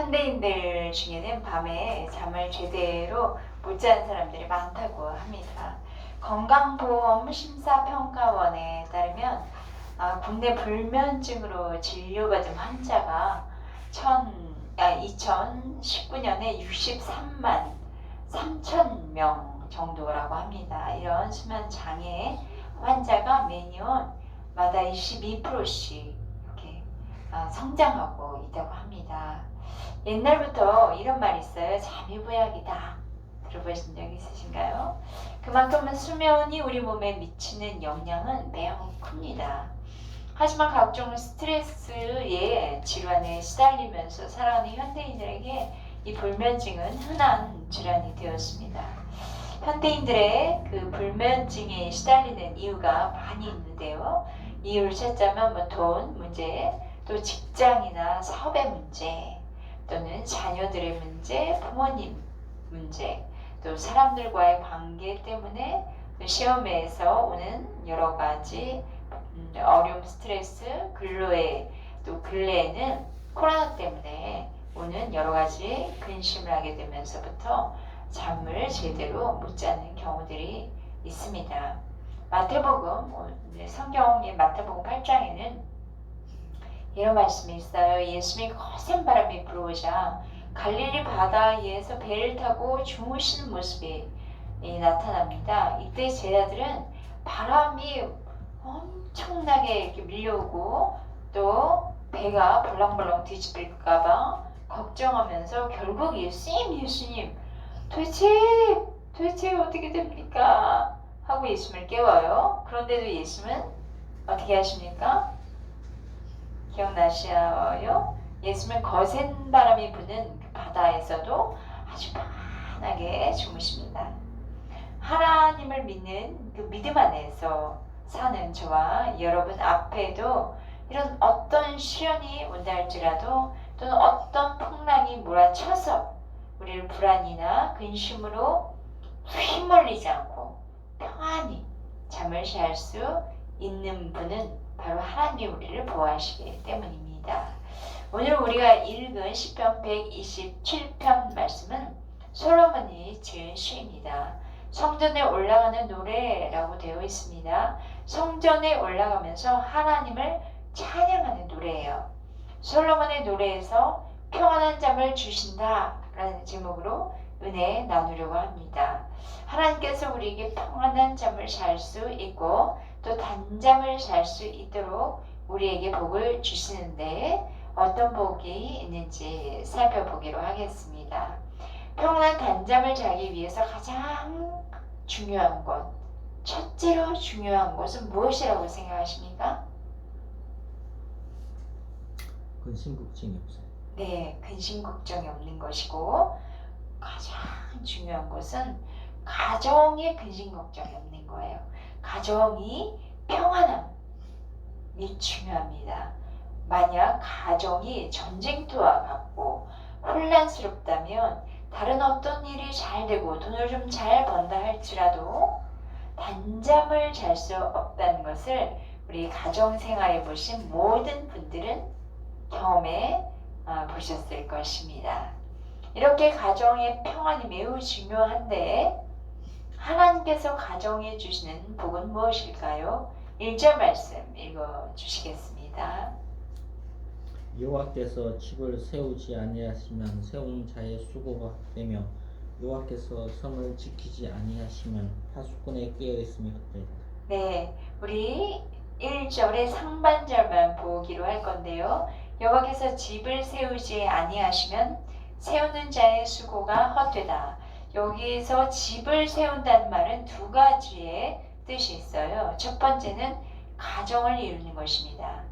현대인들 중에는 밤에 잠을 제대로 못 자는 사람들이 많다고 합니다. 건강보험 심사평가원에 따르면 아, 국내 불면증으로 진료받은 환자가 천, 아, 2019년에 63만 3천 명 정도라고 합니다. 이런 수면 장애 환자가 매년 마다 22%씩 이렇게 아, 성장하고 있다고 합니다. 옛날부터 이런 말이 있어요. 잠이 보약이다. 들어보신 적 있으신가요? 그만큼 수면이 우리 몸에 미치는 영향은 매우 큽니다. 하지만 각종 스트레스의 질환에 시달리면서 살아가는 현대인들에게 이 불면증은 흔한 질환이 되었습니다. 현대인들의 그 불면증에 시달리는 이유가 많이 있는데요. 이유를 찾자면 뭐 돈 문제, 또 직장이나 사업의 문제, 또는 자녀들의 문제, 부모님 문제, 또 사람들과의 관계 때문에 또 시험에서 오는 여러 가지 음, 어려움, 스트레스, 근로에 또 근래에는 코로나 때문에 오는 여러 가지 근심을 하게 되면서부터 잠을 제대로 못 자는 경우들이 있습니다. 마태복음 어, 네, 성경의 마태복음 8장에는 이런 말씀이 있어요. 예수님이 거센 바람이 불어오자 갈릴리 바다에서 배를 타고 주무시는 모습이 이, 나타납니다. 이때 제자들은 바람이 엄청나게 이렇게 밀려오고 또 배가 벌렁벌렁 뒤집힐까봐 걱정하면서 결국 예수님, 예수님, 도대체 도대체 어떻게 됩니까? 하고 예수님을 깨워요. 그런데도 예수님은 어떻게 하십니까? 기억나시나요? 예수님은 거센 바람이 부는 그 바다에서도 아주 편하게 주무십니다. 하나님을 믿는 그 믿음 안에서 사는 저와 여러분 앞에도 이런 어떤 시련이 온다 할지라도 또는 어떤 풍랑이 몰아쳐서 우리를 불안이나 근심으로 휘몰리지 않고 평안히 잠을 잘수 있는 분은 바로 하나님이 우리를 보호하시기 때문입니다. 오늘 우리가 읽은 시편 127편 말씀은 솔로몬이 지은 시입니다. 성전에 올라가는 노래라고 되어 있습니다. 성전에 올라가면서 하나님을 찬양하는 노래예요. 솔로몬의 노래에서 평안한 잠을 주신다라는 제목으로 은혜 나누려고 합니다. 하나님께서 우리에게 평안한 잠을 잘 수 있고 또 단잠을 잘 수 있도록 우리에게 복을 주시는데 어떤 복이 있는지 살펴보기로 하겠습니다. 평안한 단잠을 자기 위해서 가장 중요한 것, 첫째로 중요한 것은 무엇이라고 생각하십니까? 근심 걱정이 없어요. 네, 근심 걱정이 없는 것이고 가장 중요한 것은 가정에 근심 걱정이 없는 거예요. 가정이 평안함이 중요합니다. 만약 가정이 전쟁터와 같고 혼란스럽다면 다른 어떤 일이 잘 되고 돈을 좀 잘 번다 할지라도 단잠을 잘 수 없다는 것을 우리 가정 생활에 보신 모든 분들은 경험해 아, 보셨을 것입니다. 이렇게 가정의 평안이 매우 중요한데 하나님께서 가정에 주시는 복은 무엇일까요? 1절 말씀 읽어 주시겠습니다. 여호와께서 집을 세우지 아니하시면 세우는 자의 수고가 헛되며 여호와께서 성을 지키지 아니하시면 파수꾼의 깨어 있음이 헛되다. 네, 우리 1절의 상반절만 보기로 할 건데요. 여호와께서 집을 세우지 아니하시면 세우는 자의 수고가 헛되다. 여기에서 집을 세운다는 말은 두 가지의 뜻이 있어요. 첫 번째는 가정을 이루는 것입니다.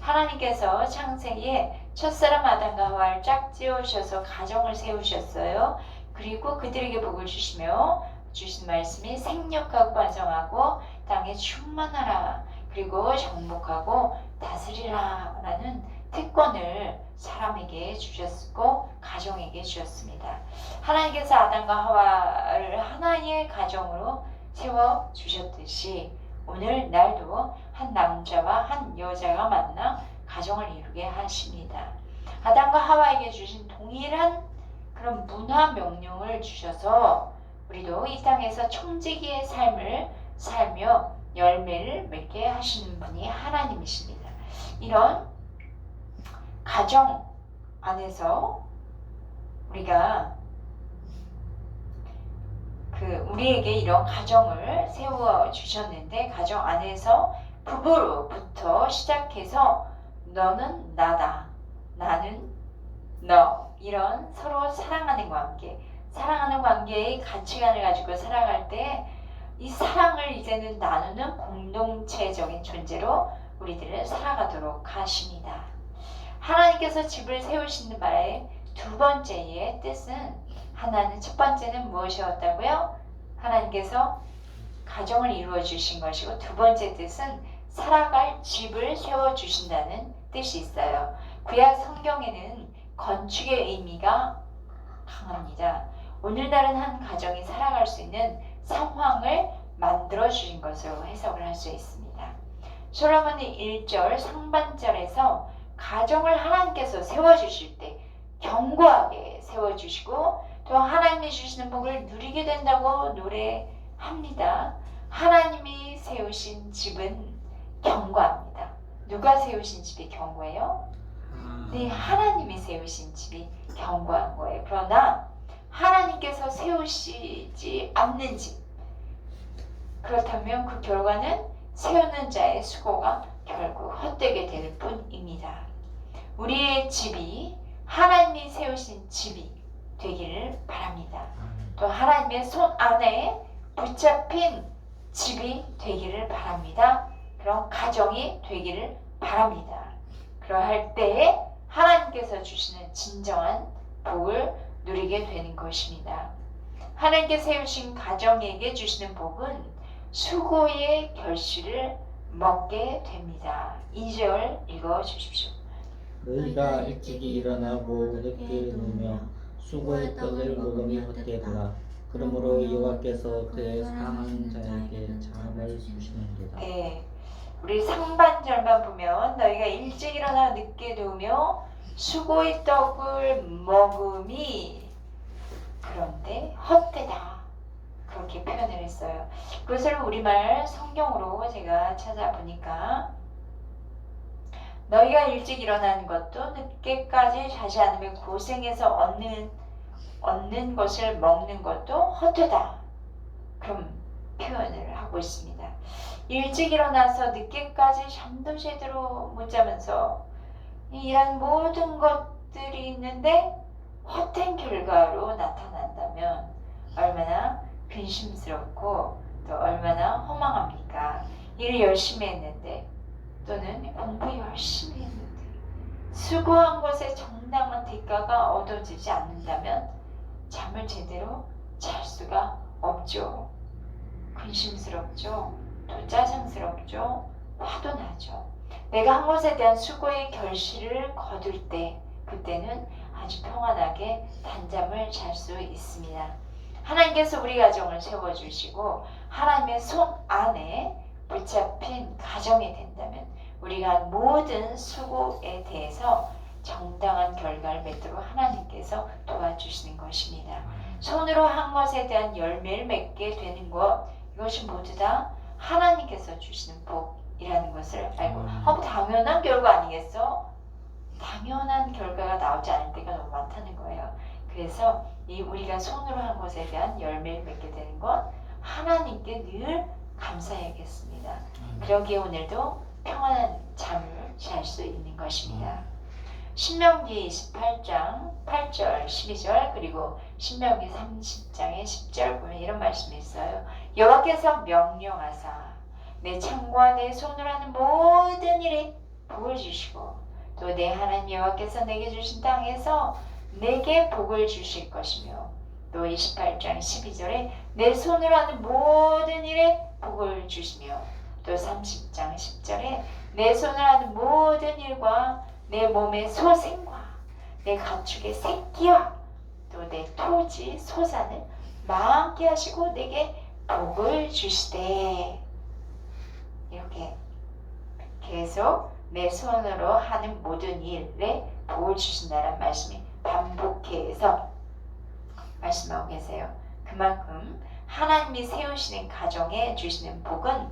하나님께서 창세기에 첫사람 아담과 하와를 짝지으셔서 가정을 세우셨어요. 그리고 그들에게 복을 주시며 주신 말씀이 생육하고 번성하고 땅에 충만하라. 그리고 정복하고 다스리라 라는 특권을 사람에게 주셨고 가정에게 주셨습니다. 하나님께서 아담과 하와를 하나의 가정으로 세워 주셨듯이 오늘 날도 한 남자와 한 여자가 만나 가정을 이루게 하십니다. 아담과 하와에게 주신 동일한 그런 문화 명령을 주셔서 우리도 이 땅에서 청지기의 삶을 살며 열매를 맺게 하시는 분이 하나님이십니다. 이런 가정 안에서 우리가 그 우리에게 이런 가정을 세워 주셨는데 가정 안에서 부부로부터 시작해서 너는 나다 나는 너 이런 서로 사랑하는 관계 사랑하는 관계의 가치관을 가지고 살아갈 때 이 사랑을 이제는 나누는 공동체적인 존재로 우리들을 살아가도록 하십니다. 하나님께서 집을 세우시는 말의 두 번째의 뜻은 하나는 첫 번째는 무엇이었다고요? 하나님께서 가정을 이루어 주신 것이고 두 번째 뜻은 살아갈 집을 세워 주신다는 뜻이 있어요. 구약 성경에는 건축의 의미가 강합니다. 오늘날은 한 가정이 살아갈 수 있는 상황을 만들어 주신 것으로 해석을 할 수 있습니다. 솔로몬이 1절 상반절에서 가정을 하나님께서 세워 주실 때 견고하게 세워 주시고 또 하나님이 주시는 복을 누리게 된다고 노래합니다. 하나님이 세우신 집은 견고합니다. 누가 세우신 집이 견고해요? 아, 네, 하나님이 세우신 집이 견고한 거예요. 그러나 하나님께서 세우시지 않는 집. 그렇다면 그 결과는 세우는 자의 수고가 결국 헛되게 될 뿐입니다. 우리의 집이 하나님이 세우신 집이 되기를 바랍니다. 또 하나님의 손 안에 붙잡힌 집이 되기를 바랍니다. 그런 가정이 되기를 바랍니다. 그러할 때에 하나님께서 주시는 진정한 복을 누리게 되는 것입니다. 하나님께 세우신 가정에게 주시는 복은 수고의 결실을 먹게 됩니다. 2절 읽어 주십시오. 너희가 일찍이 일어나고 늦게 누우며 수고의 떡을 먹으며 헛되구나 그러므로 여호와께서 그의 상한 자에게 잠을 주시는도다 네. 우리 상반절만 보면 너희가 일찍 일어나 늦게 누우며 수고의 떡을 먹음이 그런데 헛되다. 그렇게 표현을 했어요. 그것을 우리말 성경으로 제가 찾아보니까 너희가 일찍 일어나는 것도 늦게까지 자지 않으면 고생해서 얻는 얻는 것을 먹는 것도 헛되다. 그럼 표현을 하고 있습니다. 일찍 일어나서 늦게까지 잠도 제대로 못 자면서 이런 모든 것들이 있는데 헛된 결과로 나타난다면 얼마나 근심스럽고 또 얼마나 허망합니까? 일을 열심히 했는데 또는 공부 열심히 했는데 수고한 것에 정당한 대가가 얻어지지 않는다면 잠을 제대로 잘 수가 없죠. 근심스럽죠. 또 짜증스럽죠. 화도 나죠. 내가 한 것에 대한 수고의 결실을 거둘 때 그때는 아주 평안하게 단잠을 잘 수 있습니다. 하나님께서 우리 가정을 세워주시고 하나님의 손 안에 붙잡힌 가정이 된다면 우리가 모든 수고에 대해서 정당한 결과를 맺도록 하나님께서 도와주시는 것입니다. 손으로 한 것에 대한 열매를 맺게 되는 것 이것이 모두 다 하나님께서 주시는 복이라는 것을 알고 음. 어, 당연한 결과 아니겠어? 당연한 결과가 나오지 않을 때가 너무 많다는 거예요. 그래서 이 우리가 손으로 한 것에 대한 열매를 맺게 되는 것 하나님께 늘 감사해야겠습니다. 그러기에 오늘도 평안한 잠을 잘 수 있는 것입니다. 신명기 28장 8절 12절 그리고 신명기 30장의 10절 보면 이런 말씀이 있어요. 여호와께서 명령하사 내 창과 내 손으로 하는 모든 일에 복을 주시고 또 내 하나님 여호와께서 내게 주신 땅에서 내게 복을 주실 것이며 또 28장 12절에 내 손으로 하는 모든 일에 복을 주시며 또 30장 10절에 내 손으로 하는 모든 일과 내 몸의 소생과 내 가축의 새끼와 또 내 토지 소산을 많게 하시고 내게 복을 주시되 이렇게 계속 내 손으로 하는 모든 일에 보여주신다는 말씀이 반복해서 말씀하고 계세요. 그만큼 하나님이 세우시는 가정에 주시는 복은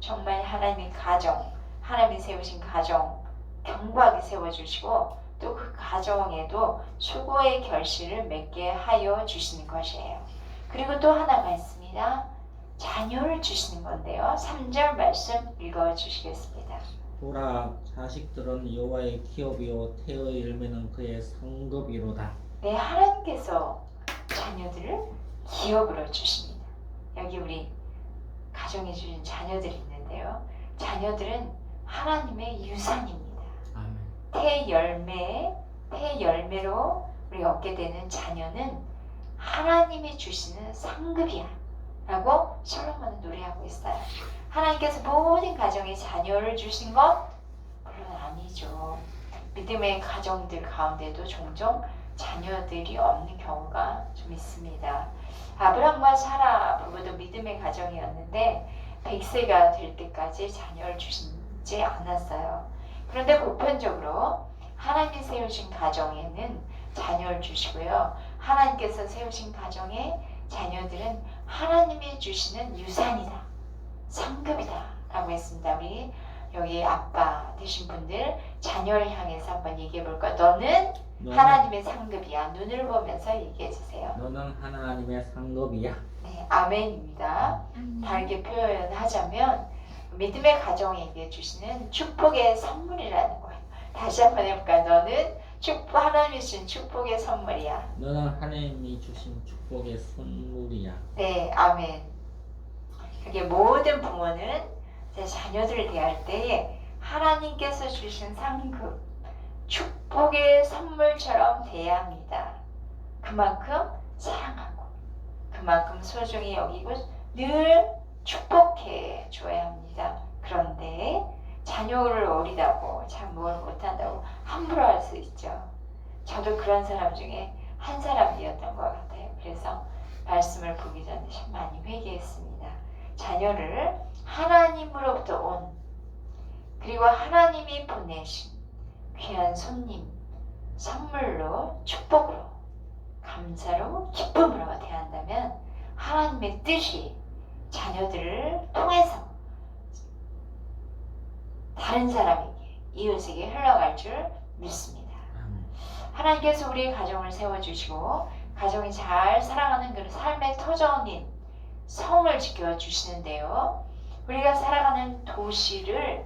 정말 하나님의 가정, 하나님이 세우신 가정 견고하게 세워주시고 또 그 가정에도 수고의 결실을 맺게 하여 주시는 것이에요. 그리고 또 하나가 있습니다. 자녀를 주시는 건데요. 3절 말씀 읽어 주시겠습니다. 보라 자식들은 여호와의 기업이요 태의 열매는 그의 상급이로다. 네, 하나님께서 자녀들을 기업으로 주십니다. 여기 우리 가정에 주신 자녀들이 있는데요. 자녀들은 하나님의 유산입니다. 아멘. 태 열매, 태 열매로 우리 얻게 되는 자녀는 하나님이 주시는 상급이야. 라고 솔로몬은 노래하고 있어요. 하나님께서 모든 가정에 자녀를 주신 건 물론 아니죠. 믿음의 가정들 가운데도 종종 자녀들이 없는 경우가 좀 있습니다. 아브람과 사라 부부도 믿음의 가정이었는데 100세가 될 때까지 자녀를 주시지 않았어요. 그런데 보편적으로 하나님이 세우신 가정에는 자녀를 주시고요. 하나님께서 세우신 가정에 자녀들은 하나님이 주시는 유산이다. 상급이다. 라고 했습니다. 우리 여기 아빠 되신 분들 자녀를 향해서 한번 얘기해 볼까? 너는 너는, 하나님의 상급이야. 눈을 보면서 얘기해 주세요. 너는 하나님의 상급이야. 네, 아멘입니다. 다르게 표현하자면 믿음의 가정에 얘기해 주시는 축복의 선물이라는 거예요. 다시 한번 해볼까? 너는 축복 하나님이 주신 축복의 선물이야. 너는 하나님이 주신 축복의 선물이야. 네, 아멘. 그게 모든 부모는 제 자녀들을 대할 때에 하나님께서 주신 상급, 축복의 선물처럼 대해야 합니다. 그만큼 사랑하고, 그만큼 소중히 여기고 늘 축복해 줘야 합니다. 그런데 자녀를 어리다고 참뭘 못한다고 함부로 할 수 있죠. 저도 그런 사람 중에 한 사람이었던 것 같아요. 그래서 말씀을 보기 전에 참 많이 회개했습니다. 자녀를 하나님으로부터 온 그리고 하나님이 보내신 귀한 손님 선물로 축복으로 감사로 기쁨으로 대한다면 하나님의 뜻이 자녀들을 통해서 다른 사람에게 이웃에게 흘러갈 줄 믿습니다. 하나님께서 우리의 가정을 세워주시고 가정이 잘 살아가는 그런 삶의 터전인 성을 지켜주시는데요. 우리가 살아가는 도시를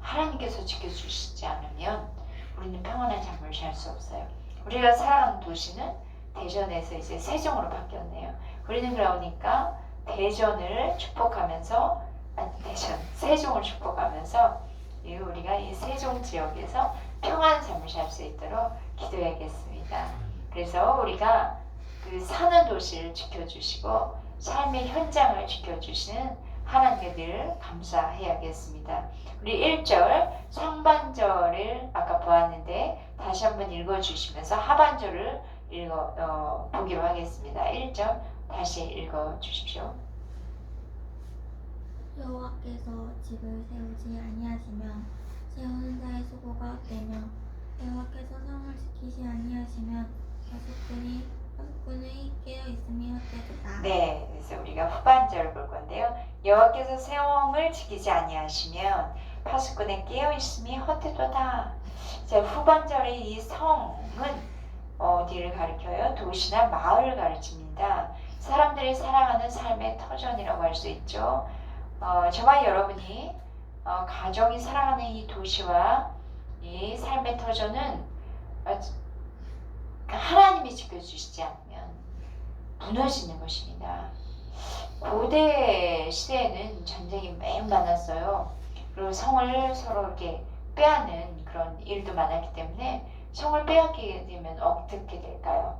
하나님께서 지켜주시지 않으면 우리는 평안한 삶을 살수 없어요. 우리가 살아가는 도시는 대전에서 이제 세종으로 바뀌었네요. 우리는 그러니까 대전을 축복하면서 아니 대전 세종을 축복하면서 이 우리가 이 세종 지역에서 평안한 삶을 살수 있도록 기도해야겠습니다. 그래서 우리가 그 사는 도시를 지켜주시고 삶의 현장을 지켜주시는 하나님께 늘 감사해야겠습니다. 우리 1절 상반절을 아까 보았는데 다시 한번 읽어주시면서 하반절을 읽어 어, 보기로 하겠습니다. 1절 다시 읽어 주십시오. 여호와께서 집을 세우지 아니하시면 세우는 자의 수고가 헛되며 여호와께서 성을 지키지 아니하시면 가축분이 네, 그래서 우리가 후반절을 볼 건데요. 여호와께서 세왕을 지키지 아니하시면 파수꾼에 깨어 있음이 헛되도다. 자, 후반절의 이 성은 어디를 가리켜요? 도시나 마을을 가르칩니다. 사람들이 살아가는 삶의 터전이라고 할 수 있죠. 어, 저와 여러분이 어, 가정이 살아가는 이 도시와 이 삶의 터전은 어, 하나님이 지켜주시지 않으면 무너지는 것입니다. 고대 시대에는 전쟁이 매우 많았어요. 그리고 성을 서로 이렇게 빼앗는 그런 일도 많았기 때문에 성을 빼앗기게 되면 어떻게 될까요?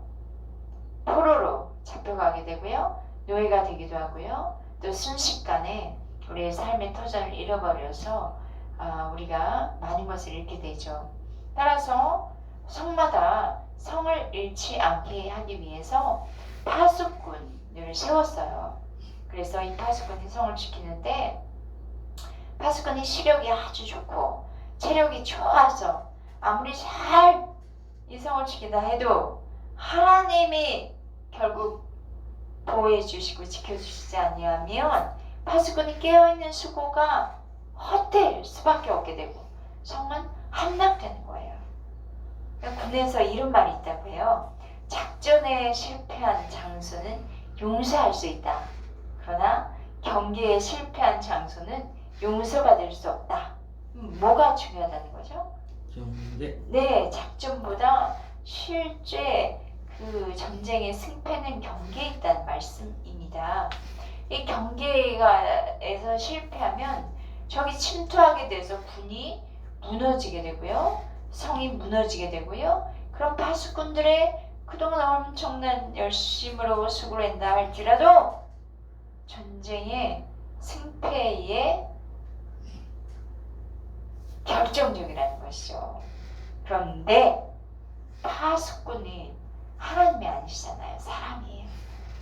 포로로 잡혀가게 되고요. 노예가 되기도 하고요. 또 순식간에 우리의 삶의 터전을 잃어버려서 아, 우리가 많은 것을 잃게 되죠. 따라서 성마다 성을 잃지 않게 하기 위해서 파수꾼을 세웠어요. 그래서 이 파수꾼이 성을 지키는데 파수꾼이 시력이 아주 좋고 체력이 좋아서 아무리 잘 이 성을 지킨다 해도 하나님이 결국 보호해 주시고 지켜주시지 아니하면 파수꾼이 깨어있는 수고가 헛될 수밖에 없게 되고 성은 함락되는 군에서 이런 말이 있다고 해요. 작전에 실패한 장소는 용서할 수 있다. 그러나 경기에 실패한 장소는 용서받을 수 없다. 음, 뭐가 중요하다는 거죠? 경계 네, 작전보다 실제 그 전쟁의 승패는 경계에 있다는 말씀입니다. 이 경계에서 실패하면 적이 침투하게 돼서 군이 무너지게 되고요. 성이 무너지게 되고요. 그럼 파수꾼들의 그동안 엄청난 열심으로 수고를 한다 할지라도 전쟁의 승패에 결정적이라는 것이죠. 그런데 파수꾼이 하나님이 아니시잖아요. 사람이에요.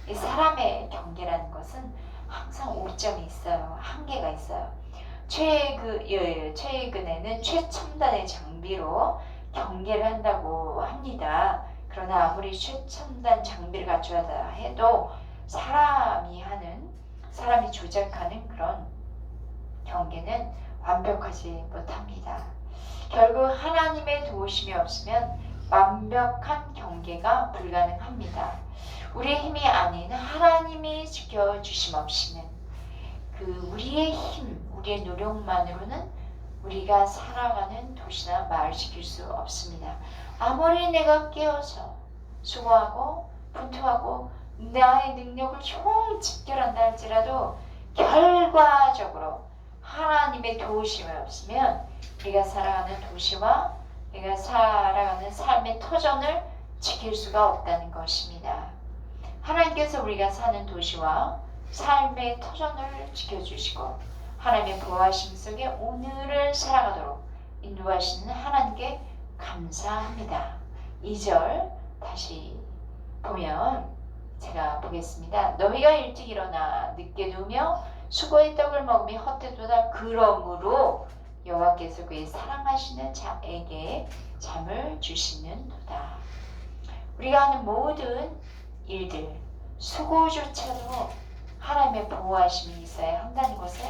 이 사람의 경계라는 것은 항상 오점이 있어요. 한계가 있어요. 최그, 예, 최근에는 최첨단의 장 비로 경계를 한다고 합니다. 그러나 아무리 최첨단 장비를 갖추었다 해도 사람이 하는, 사람이 조작하는 그런 경계는 완벽하지 못합니다. 결국 하나님의 도우심이 없으면 완벽한 경계가 불가능합니다. 우리의 힘이 아닌 하나님이 지켜주심 없이는 그 우리의 힘, 우리의 노력만으로는 우리가 살아가는 도시나 마을 지킬 수 없습니다. 아무리 내가 깨어서 수고하고 분투하고 나의 능력을 총 집결한다 할지라도 결과적으로 하나님의 도우심이 없으면 우리가 살아가는 도시와 우리가 살아가는 삶의 터전을 지킬 수가 없다는 것입니다. 하나님께서 우리가 사는 도시와 삶의 터전을 지켜주시고 하나님의 보호하심 속에 오늘을 살아가도록 인도하시는 하나님께 감사합니다. 2절 다시 보면 제가 보겠습니다. 너희가 일찍 일어나 늦게 누우며 수고의 떡을 먹으며 헛되도다 그러므로 여호와께서 그의 사랑하시는 자에게 잠을 주시는도다. 우리가 하는 모든 일들 수고조차도 하나님의 보호하심이 있어야 한다는 것을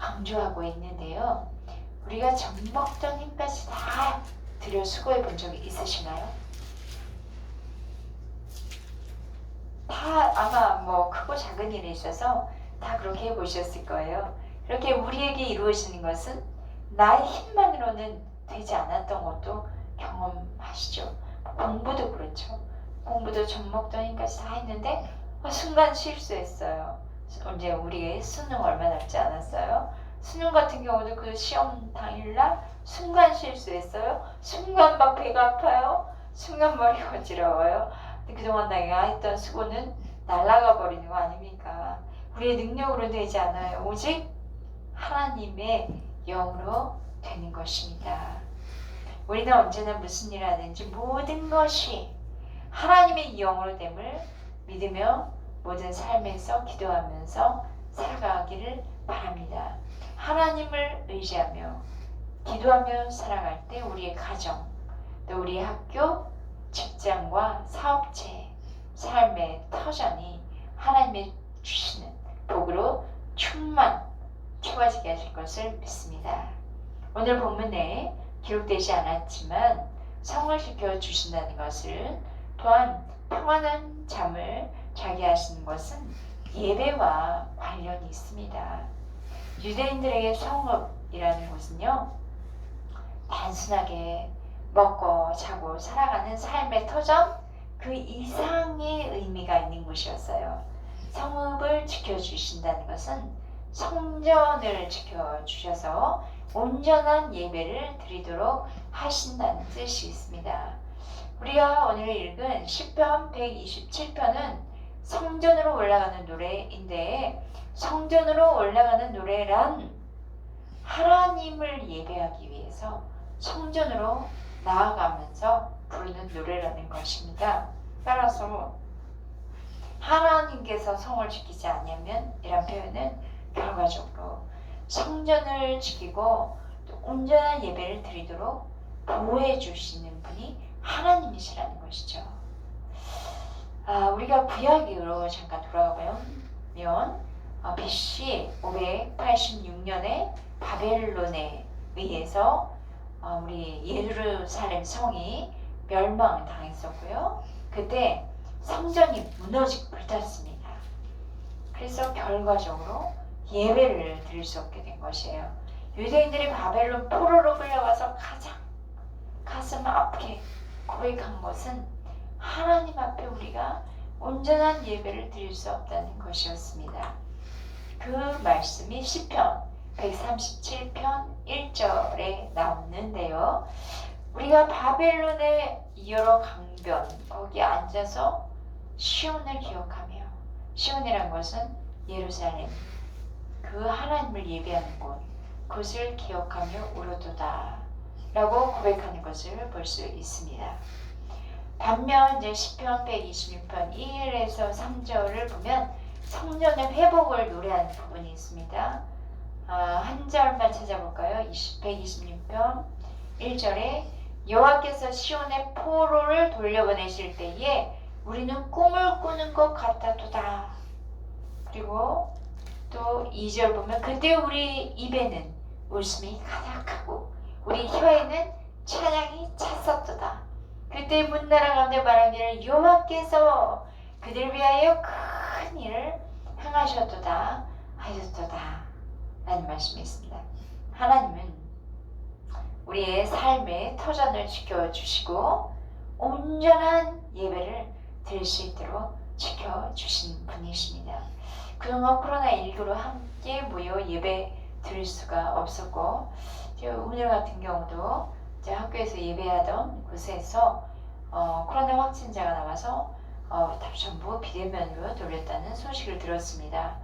강조하고 있는데요. 우리가 젖 먹던 힘까지 다 들여 수고해 본 적이 있으신가요? 다 아마 뭐 크고 작은 일에 있어서 다 그렇게 해보셨을 거예요. 그렇게 우리에게 이루어지는 것은 나의 힘만으로는 되지 않았던 것도 경험하시죠. 공부도 그렇죠. 공부도 젖 먹던 힘까지 다 했는데 어, 순간 실수했어요. 이제 우리 수능 얼마 남지 않았어요. 수능 같은 경우도 그 시험 당일날 순간 실수했어요. 순간 막 배가 아파요. 순간 머리가 어지러워요. 그동안 내가 했던 수고는 날아가 버리는 거 아닙니까? 우리의 능력으로 되지 않아요. 오직 하나님의 영으로 되는 것입니다. 우리는 언제나 무슨 일을 하든지 모든 것이 하나님의 영으로 됨을 믿으며 모든 삶에서 기도하면서 살아가기를 바랍니다. 하나님을 의지하며 기도하며 살아갈 때 우리의 가정, 또 우리의 학교, 직장과 사업체, 삶의 터전이 하나님의 주시는 복으로 충만, 채워지게 하실 것을 믿습니다. 오늘 본문에 기록되지 않았지만 성을 지켜 주신다는 것을 또한 평안한 잠을 자게 하시는 것은 예배와 관련이 있습니다. 유대인들에게 성읍이라는 것은요, 단순하게 먹고 자고 살아가는 삶의 터전 그 이상의 의미가 있는 곳이었어요. 성읍을 지켜주신다는 것은 성전을 지켜주셔서 온전한 예배를 드리도록 하신다는 뜻이 있습니다. 우리가 오늘 읽은 10편 127편은 성전으로 올라가는 노래인데 성전으로 올라가는 노래란 하나님을 예배하기 위해서 성전으로 나아가면서 부르는 노래라는 것입니다. 따라서 하나님께서 성을 지키지 않으면 이란 표현은 결과적으로 성전을 지키고 또 온전한 예배를 드리도록 보호해 주시는 분이 하나님이시라는 것이죠. 아, 우리가 구약으로 잠깐 돌아가 보면 어, BC 586년에 바벨론에 의해서 어, 우리 예루살렘 성이 멸망당했었고요. 그때 성전이 무너지고 불탔습니다. 그래서 결과적으로 예배를 드릴 수 없게 된 것이에요. 유대인들이 바벨론 포로로 끌려가서 가장 가슴 아프게 고백한 것은 하나님 앞에 우리가 온전한 예배를 드릴 수 없다는 것이었습니다. 그 말씀이 시편 137편 1절에 나오는데요. 우리가 바벨론의 여러 강변 거기에 앉아서 시온을 기억하며 시온이란 것은 예루살렘 그 하나님을 예배하는 곳 그것을 기억하며 울어도다 라고 고백하는 것을 볼 수 있습니다. 반면 이제 시편 126편 1에서 3절을 보면 성전의 회복을 노래하는 부분이 있습니다. 아, 한 절만 찾아볼까요? 20, 126편 1절에 여호와께서 시온의 포로를 돌려보내실 때에 우리는 꿈을 꾸는 것 같았도다. 그리고 또 2절 보면 그때 우리 입에는 웃음이 가득하고 우리 혀에는 찬양이 찼었도다. 그때 문나라 가운데 말하기를 여호와께서 그들 위하여 큰 일을 행하셨도다 하셨도다 라는 말씀이 있습니다. 하나님은 우리의 삶의 터전을 지켜주시고 온전한 예배를 드릴 수 있도록 지켜주신 분이십니다. 그동안 코로나19로 함께 모여 예배 드릴 수가 없었고 오늘 같은 경우도 이 제 학교에서 예배하던 곳에서 어, 코로나 확진자가 나와서 어, 다 전부 비대면으로 돌렸다는 소식을 들었습니다.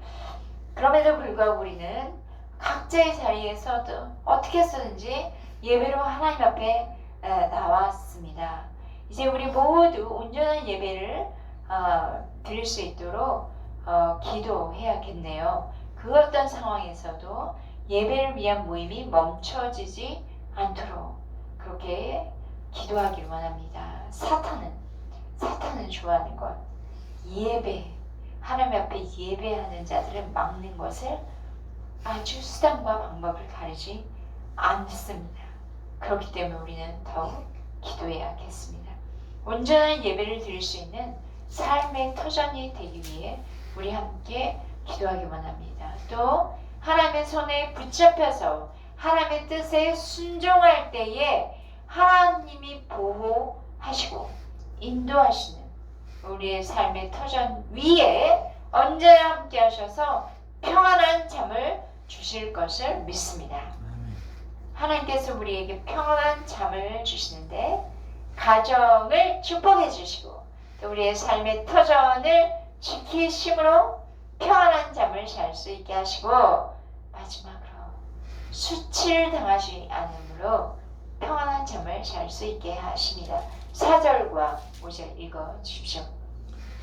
그럼에도 불구하고 우리는 각자의 자리에서도 어떻게 쓰든지 예배로 하나님 앞에 에, 나왔습니다. 이제 우리 모두 온전한 예배를 어, 드릴 수 있도록 어, 기도해야겠네요. 그 어떤 상황에서도 예배를 위한 모임이 멈춰지지 않도록 그렇게 기도하기를 원합니다. 사탄은 사탄은 좋아하는 것 예배 하나님 앞에 예배하는 자들을 막는 것을 아주 수단과 방법을 가리지 않습니다. 그렇기 때문에 우리는 더욱 기도해야겠습니다. 온전한 예배를 드릴 수 있는 삶의 터전이 되기 위해 우리 함께 기도하기 원합니다. 또 하나님의 손에 붙잡혀서 하나님의 뜻에 순종할 때에 하나님이 보호하시고 인도하시는 우리의 삶의 터전 위에 언제나 함께 하셔서 평안한 잠을 주실 것을 믿습니다. 하나님께서 우리에게 평안한 잠을 주시는데 가정을 축복해 주시고 또 우리의 삶의 터전을 지키심으로 평안한 잠을 잘 수 있게 하시고 마지막으로 수치를 당하지 않으므로 평안한 잠을 잘 수 있게 하십니다. 4절과 5절 읽어 주십시오.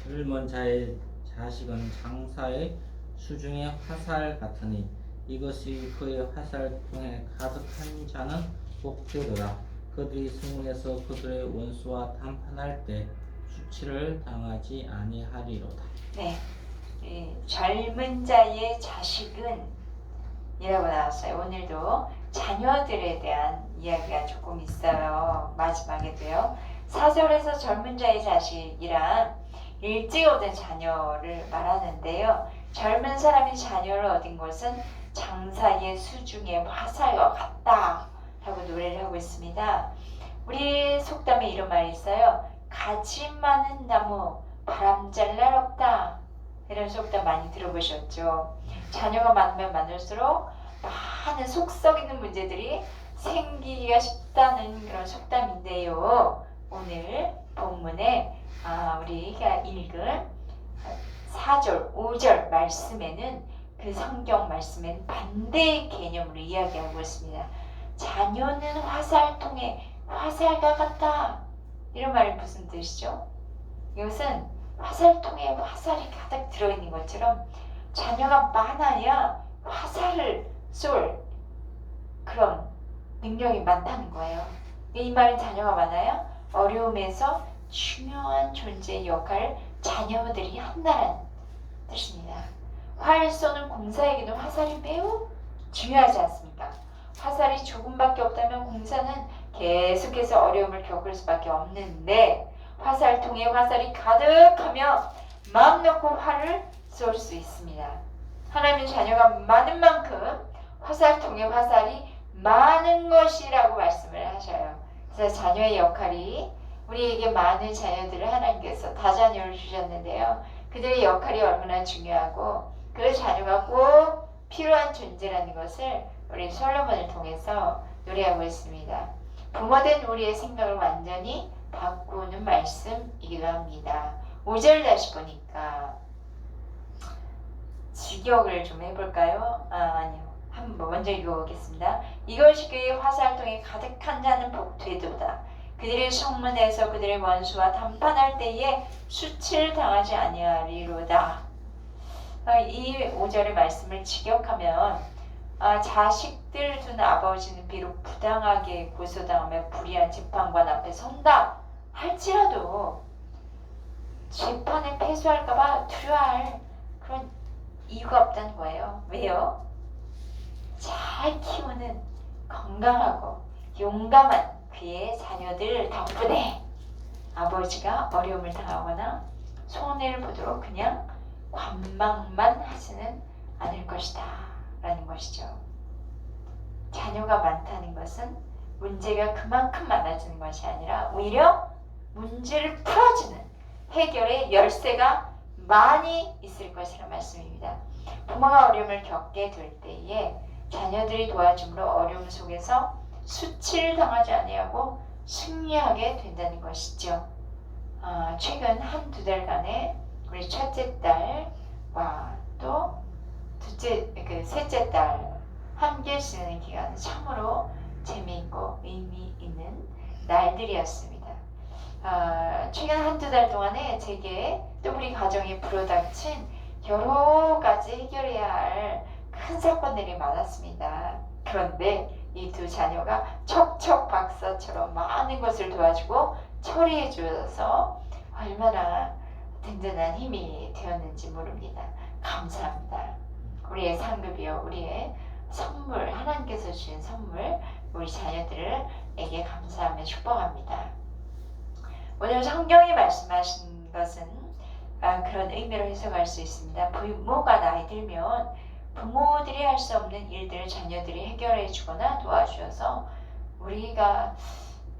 젊은 자의 자식은 장사의 수중의 화살 같으니 이것이 그의 화살 통에 가득한 자는 복되더라. 그들이 승리해서 그들의 원수와談판할 때 수치를 당하지 아니하리로다. 네, 이 젊은 자의 자식은 이라고 나왔어요. 오늘도 자녀들에 대한 이야기가 조금 있어요. 마지막에도요. 사절에서 젊은 자의 자식이란 일찍 얻은 자녀를 말하는데요. 젊은 사람이 자녀를 얻은 것은 장사의 수중의 화살과 같다 라고 노래를 하고 있습니다. 우리 속담에 이런 말이 있어요. 가지 많은 나무 바람잘 날 없다. 이런 속담 많이 들어보셨죠? 자녀가 많으면 많을수록 많은 속 썩 이는 문제들이 생기기가 쉽다는 그런 속담인데요. 오늘 본문에 아, 우리가 읽은 4절, 5절 말씀에는 그 성경 말씀에는 반대의 개념으로 이야기하고 있습니다. 자녀는 화살통에 화살과 같다. 이런 말이 무슨 뜻이죠? 이것은 화살통에 화살이 가득 들어있는 것처럼 자녀가 많아야 화살을 쏠 그런 능력이 많다는 거예요. 이 말은 자녀가 많아야 어려움에서 중요한 존재 역할을 자녀들이 한다는 뜻입니다. 활 쏘는 공사에게는 화살이 매우 중요하지 않습니까? 화살이 조금밖에 없다면 공사는 계속해서 어려움을 겪을 수밖에 없는데 화살 통에 화살이 가득하며 마음 놓고 활을 쏠 수 있습니다. 하나님 자녀가 많은 만큼 화살통에 화살이 많은 것이라고 말씀을 하셔요. 그래서 자녀의 역할이 우리에게 많은 자녀들을 하나님께서 다자녀를 주셨는데요. 그들의 역할이 얼마나 중요하고 그 자녀가 꼭 필요한 존재라는 것을 우리 솔로몬을 통해서 노래하고 있습니다. 부모된 우리의 생각을 완전히 바꾸는 말씀이기도 합니다. 5절 다시 보니까 직역을 좀 해볼까요? 아, 아니요. 한번 먼저 읽어보겠습니다. 이것이 그의 화살통에 가득한 자는 복되도다. 그들의 성문에서 그들의 원수와 담판할 때에 수치를 당하지 아니하리로다. 아, 이 5절의 말씀을 직역하면 아, 자식들 둔 아버지는 비록 부당하게 고소당하며 불의한 재판관 앞에 선다 할지라도 재판에 패소할까봐 두려워할 그런 이유가 없다는 거예요. 왜요? 잘 키우는 건강하고 용감한 그의 자녀들 덕분에 아버지가 어려움을 당하거나 손해를 보도록 그냥 관망만 하지는 않을 것이다 라는 것이죠. 자녀가 많다는 것은 문제가 그만큼 많아지는 것이 아니라 오히려 문제를 풀어주는 해결의 열쇠가 많이 있을 것이라 말씀입니다. 부모가 어려움을 겪게 될 때에 자녀들이 도와줌으로 어려움 속에서 수치를 당하지 아니하고 승리하게 된다는 것이죠. 아, 최근 한 두 달간에 우리 첫째 딸과 또 둘째, 그 셋째 딸 함께 지내는 기간은 참으로 재미있고 의미 있는 날들이었습니다. 아, 최근 한두 달 동안에 제게 또 우리 가정에 불어닥친 여러 가지 해결해야 할 큰 사건들이 많았습니다. 그런데 이 두 자녀가 척척 박사처럼 많은 것을 도와주고 처리해 주어서 얼마나 든든한 힘이 되었는지 모릅니다. 감사합니다. 우리의 상급이요, 우리의 선물, 하나님께서 주신 선물, 우리 자녀들에게 감사하며 축복합니다. 오늘 성경이 말씀하신 것은 아, 그런 의미로 해석할 수 있습니다. 부모가 나이 들면 부모들이 할 수 없는 일들을 자녀들이 해결해 주거나 도와주어서 우리가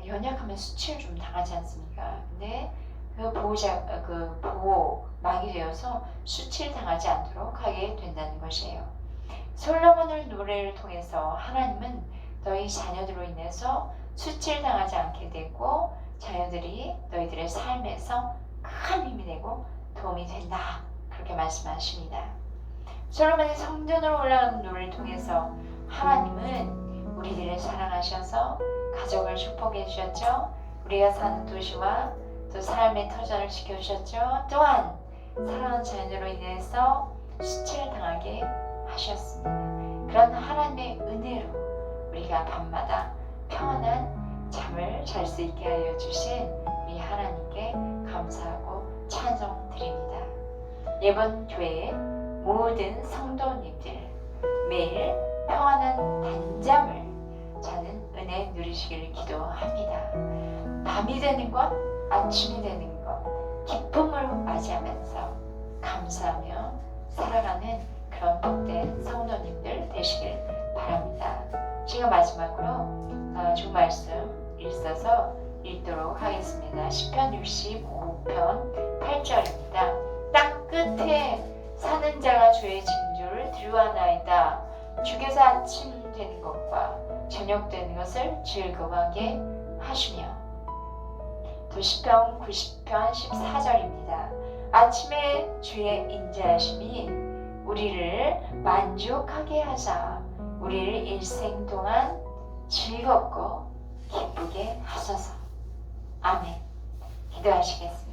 연약하면 수치를 좀 당하지 않습니까? 근데 그 보호자 그 보호막이 되어서 수치를 당하지 않도록 하게 된다는 것이에요. 솔로몬을 노래를 통해서 하나님은 너희 자녀들로 인해서 수치를 당하지 않게 되고 자녀들이 너희들의 삶에서 큰 힘이 되고 도움이 된다. 그렇게 말씀하십니다. 솔로몬이 성전으로 올라가는 노래를 통해서 하나님은 우리들을 사랑하셔서 가족을 축복해 주셨죠. 우리가 사는 도시와 또 삶의 터전을 지켜주셨죠. 또한 사랑하는 자녀로 인해서 수치를 당하게 하셨습니다. 그런 하나님의 은혜로 우리가 밤마다 평안한 잠을 잘 수 있게 하여 주신 우리 하나님께 감사하고 찬송 드립니다. 이번 교회 모든 성도님들 매일 평안한 단잠을 자는 은혜 누리시기를 기도합니다. 밤이 되는 것, 아침이 되는 것, 기쁨으로 맞이하면서 감사하며 살아가는 그런 복된 성도님들 되시길 바랍니다. 제가 마지막으로 어, 주 말씀 읽어서 읽도록 하겠습니다. 10편 65편 8절입니다. 땅 끝에 사는 자가 주의 징조를 드루하나이다. 주께서 아침 되는 것과 저녁 되는 것을 즐거워하게 하시며 또 시편 90편 14절입니다. 아침에 주의 인자하심이 우리를 만족하게 하사 우리를 일생 동안 즐겁고 기쁘게 하소서. 아멘. 기도하시겠습니다.